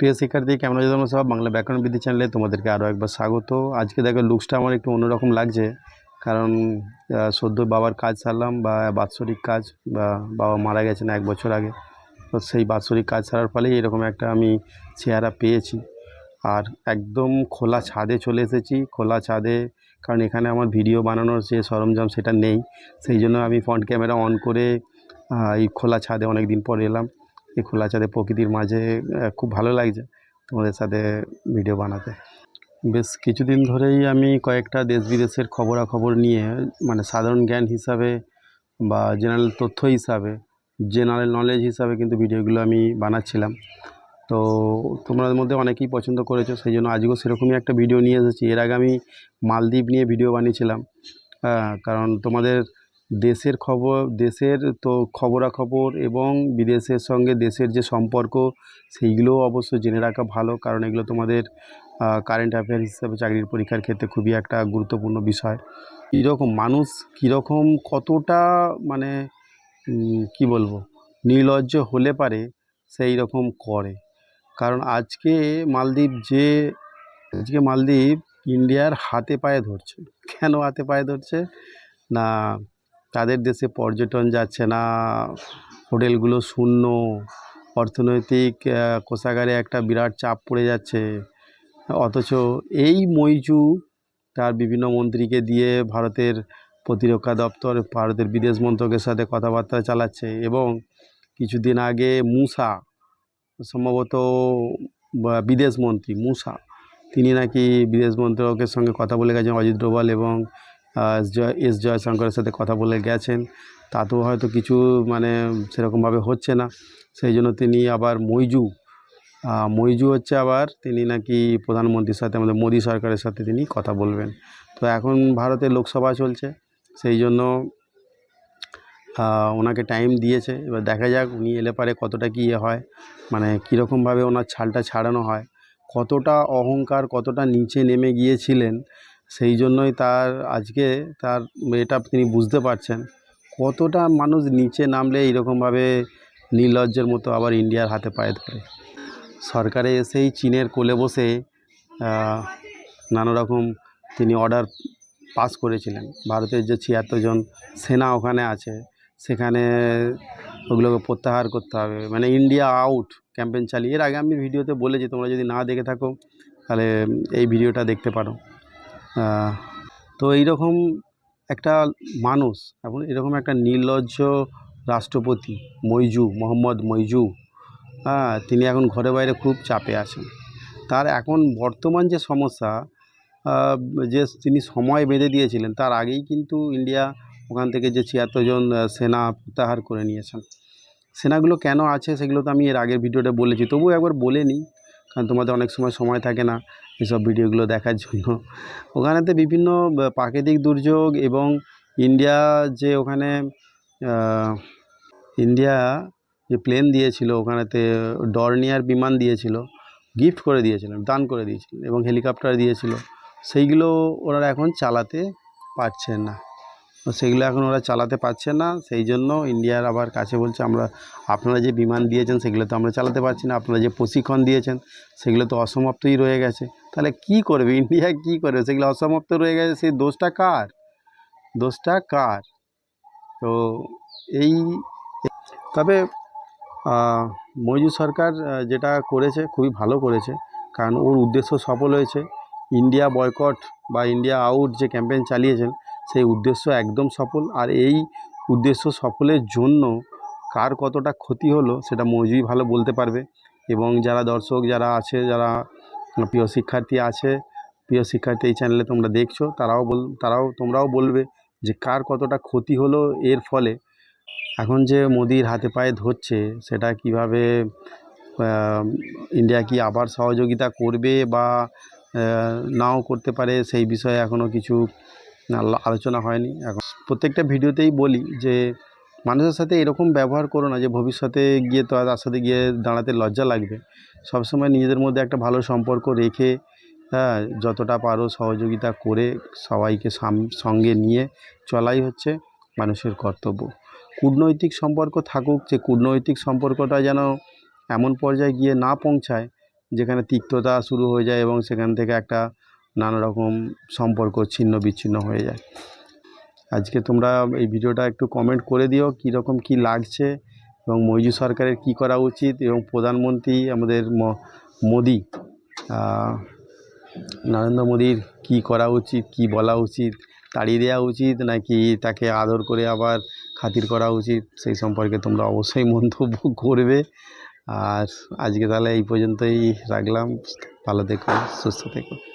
প্রিয় শিক্ষার্থী, কেমন আছো তোমরা সব বাংলা ব্যাকরণ বিদ্যা চ্যানেলে তোমাদেরকে আরও একবার স্বাগত। আজকে দেখো লুকসটা আমার একটু অন্যরকম লাগছে। কারণ সদ্য বাবার কাজ সারলাম বা বাৎসরিক কাজ বা বাবা মারা গেছেন এক বছর আগে। তো সেই বাৎসরিক কাজ সারার ফলেই এরকম একটা আমি চেহারা পেয়েছি। আর একদম খোলা ছাদে চলে এসেছি। খোলা ছাদে, কারণ এখানে আমার ভিডিও বানানোর যে সরঞ্জাম সেটা নেই। সেই জন্য আমি ফ্রন্ট ক্যামেরা অন করে এই খোলা ছাদে অনেক দিন পর এলাম। এই খোলা ছাদে প্রকৃতির মাঝে খুব ভালো লাগছে তোমাদের সাথে ভিডিও বানাতে। বেশ কিছুদিন ধরেই আমি কয়েকটা দেশ বিদেশের খবরাখবর নিয়ে মানে সাধারণ জ্ঞান হিসাবে বা জেনারেল তথ্য হিসাবে জেনারেল নলেজ হিসাবে কিন্তু ভিডিওগুলো আমি বানাচ্ছিলাম। তো তোমাদের মধ্যে অনেকেই পছন্দ করেছ, সেই জন্য আজকেও সেরকমই একটা ভিডিও নিয়ে এসেছি। এর আগে আমি মালদ্বীপ নিয়ে ভিডিও বানিয়েছিলাম কারণ তোমাদের দেশের খবর, দেশের তো খবরাখবর এবং বিদেশের সঙ্গে দেশের যে সম্পর্ক, সেইগুলোও অবশ্য জেনে রাখা ভালো। কারণ এগুলো তোমাদের কারেন্ট অ্যাফেয়ার হিসাবে চাকরির পরীক্ষার ক্ষেত্রে খুবই একটা গুরুত্বপূর্ণ বিষয়। কীরকম মানুষ কীরকম কতটা মানে কি বলব, নির্লজ্জ হলে পারে, সেই রকম করে। কারণ আজকে মালদ্বীপ যে, আজকে মালদ্বীপ ইন্ডিয়ার হাতে পায়ে ধরছে। কেন হাতে পায়ে ধরছে? না তাদের দেশে পর্যটন যাচ্ছে না। হোটেলগুলো শূন্য। অর্থনৈতিক কোষাগারে একটা বিরাট চাপ পড়ে যাচ্ছে। অথচ এই মইজু তার বিভিন্ন মন্ত্রীকে দিয়ে ভারতের প্রতিরক্ষা দপ্তর, ভারতের বিদেশ মন্ত্রকের সাথে কথাবার্তা চালাচ্ছে এবং কিছুদিন আগে মুসা, সম্ভবত বিদেশ মন্ত্রী মুসা, তিনি নাকি বিদেশ মন্ত্রকের সঙ্গে কথা বলে গেছেন অজিত ডোভাল এবং এস জয় এস জয়শঙ্করের সাথে কথা বলে গেছেন। তাতেও হয়তো কিছু মানে সেরকমভাবে হচ্ছে না। সেই জন্য তিনি আবার মইজু আহ, মইজু হচ্ছে আবার তিনি নাকি প্রধানমন্ত্রীর সাথে আমাদের মোদী সরকারের সাথে তিনি কথা বলবেন। তো এখন ভারতে লোকসভা চলছে সেই জন্য ওনাকে টাইম দিয়েছে। এবার দেখা যাক উনি এলে পারে কতটা কী ইয়ে হয়। মানে কীরকমভাবে ওনার ছালটা ছাড়ানো হয়। কতটা অহংকার কতটা নিচে নেমে গিয়েছিলেন সেই জন্যই তার আজকে তার এটা তিনি বুঝতে পারছেন কতটা মানুষ নিচে নামলে এইরকমভাবে নির্লজ্জের মতো আবার ইন্ডিয়ার হাতে পায়ে ধরে। সরকারে এসেই চীনের কোলে বসে নানা রকম তিনি অর্ডার পাস করেছিলেন। ভারতের যে ছিয়াত্তর জন সেনা ওখানে আছে, সেখানে ওগুলোকে প্রত্যাহার করতে হবে। মানে ইন্ডিয়া আউট ক্যাম্পেন চালিয়ে। এর আগে আমি ভিডিওতে বলেছি, তোমরা যদি না দেখে থাকো, তাহলে এই ভিডিওটা দেখতে পারো। তো এইরকম একটা মানুষ, এখন এরকম একটা নির্লজ্জ রাষ্ট্রপতি, মইজু, মোহাম্মদ মইজু হ্যাঁ তিনি এখন ঘরে বাইরে খুব চাপে আছেন। তার এখন বর্তমান যে সমস্যা যে তিনি সময় বেঁধে দিয়েছিলেন, তার আগেই কিন্তু ইন্ডিয়া ওখান থেকে যে ছিয়াত্তর জন সেনা প্রত্যাহার করে নিয়েছেন। সেনাগুলো কেন আছে সেগুলো তো আমি এর আগের ভিডিওটা বলেছি, তবুও একবার বলে নিই, কারণ তোমাদের অনেক সময় সময় থাকে না। এসব ভিডিওগুলো দেখার জন্য। ওখানেতে বিভিন্ন প্রাকৃতিক দুর্যোগ এবং ইন্ডিয়া যে ওখানে ইন্ডিয়া যে প্লেন দিয়েছিল, ওখানেতে ডর্নিয়ার বিমান দিয়েছিল গিফট করে দিয়েছিল, দান করে দিয়েছিলেন এবং হেলিকপ্টার দিয়েছিল, সেইগুলো ওনারা এখন চালাতে পারছেন না। সেগুলো এখন ওরা চালাতে পারছে না। সেই জন্য ইন্ডিয়ার আবার কাছে বলছে, আমরা, আপনারা যে বিমান দিয়েছেন সেগুলো তো আমরা চালাতে পারছি না। আপনারা যে প্রশিক্ষণ দিয়েছেন সেগুলো তো অসমাপ্তই রয়ে গেছে। তাহলে কি করবে? ইন্ডিয়া কি করবে? সেগুলো অসমাপ্ত রয়ে গেছে, সেই দোষটা কার? দোষটা কার? তো এই, তবে মৈজু সরকার যেটা করেছে খুবই ভালো করেছে, কারণ ওর উদ্দেশ্য সফল হয়েছে। ইন্ডিয়া বয়কট বা ইন্ডিয়া আউট যে ক্যাম্পেইন চালিয়েছেন সেই উদ্দেশ্য একদম সফল। আর এই উদ্দেশ্য সফলের জন্য কার কতটা ক্ষতি হলো সেটা মৌজুই ভালো বলতে পারবে। এবং যারা দর্শক, যারা আছে, যারা প্রিয় শিক্ষার্থী আছে, প্রিয় শিক্ষার্থী এই চ্যানেলে তোমরা দেখছ, তারাও বল, তারাও, তোমরাও বলবে যে কার কতটা ক্ষতি হলো এর ফলে। এখন যে মোদির হাতে পায়ে ধরছে, সেটা কীভাবে ইন্ডিয়া কি আবার সহযোগিতা করবে বা নাও করতে পারে সেই বিষয়ে এখনও কিছু আলোচনা হয়নি। এখন প্রত্যেকটা ভিডিওতেই বলি যে, মানুষের সাথে এরকম ব্যবহার করো না যে, ভবিষ্যতে গিয়ে তো তার সাথে গিয়ে দাঁড়াতে লজ্জা লাগবে। সবসময় নিজেদের মধ্যে একটা ভালো সম্পর্ক রেখে হ্যাঁ যতটা পারো সহযোগিতা করে সবাইকে সঙ্গে নিয়ে চলাই হচ্ছে মানুষের কর্তব্য। কূটনৈতিক সম্পর্ক থাকুক, যে কূটনৈতিক সম্পর্কটা যেন এমন পর্যায়ে গিয়ে না পৌঁছায়, যেখানে তিক্ততা শুরু হয়ে যায় এবং সেখান থেকে একটা নানা রকম সম্পর্ক ছিন্ন বিচ্ছিন্ন হয়ে যায়। আজকে তোমরা এই ভিডিওটা একটু কমেন্ট করে দিও কীরকম কী লাগছে এবং মৈজু সরকারের কী করা উচিত এবং প্রধানমন্ত্রী আমাদের মোদি নরেন্দ্র মোদির কী করা উচিত, কী বলা উচিত, তাড়িয়ে দেওয়া উচিত নাকি তাকে আদর করে আবার খাতির করা উচিত, সেই সম্পর্কে তোমরা অবশ্যই মন্তব্য করবে। আর আজকে তাহলে এই পর্যন্তই রাখলাম। ভালো থেকো, সুস্থ থেকো।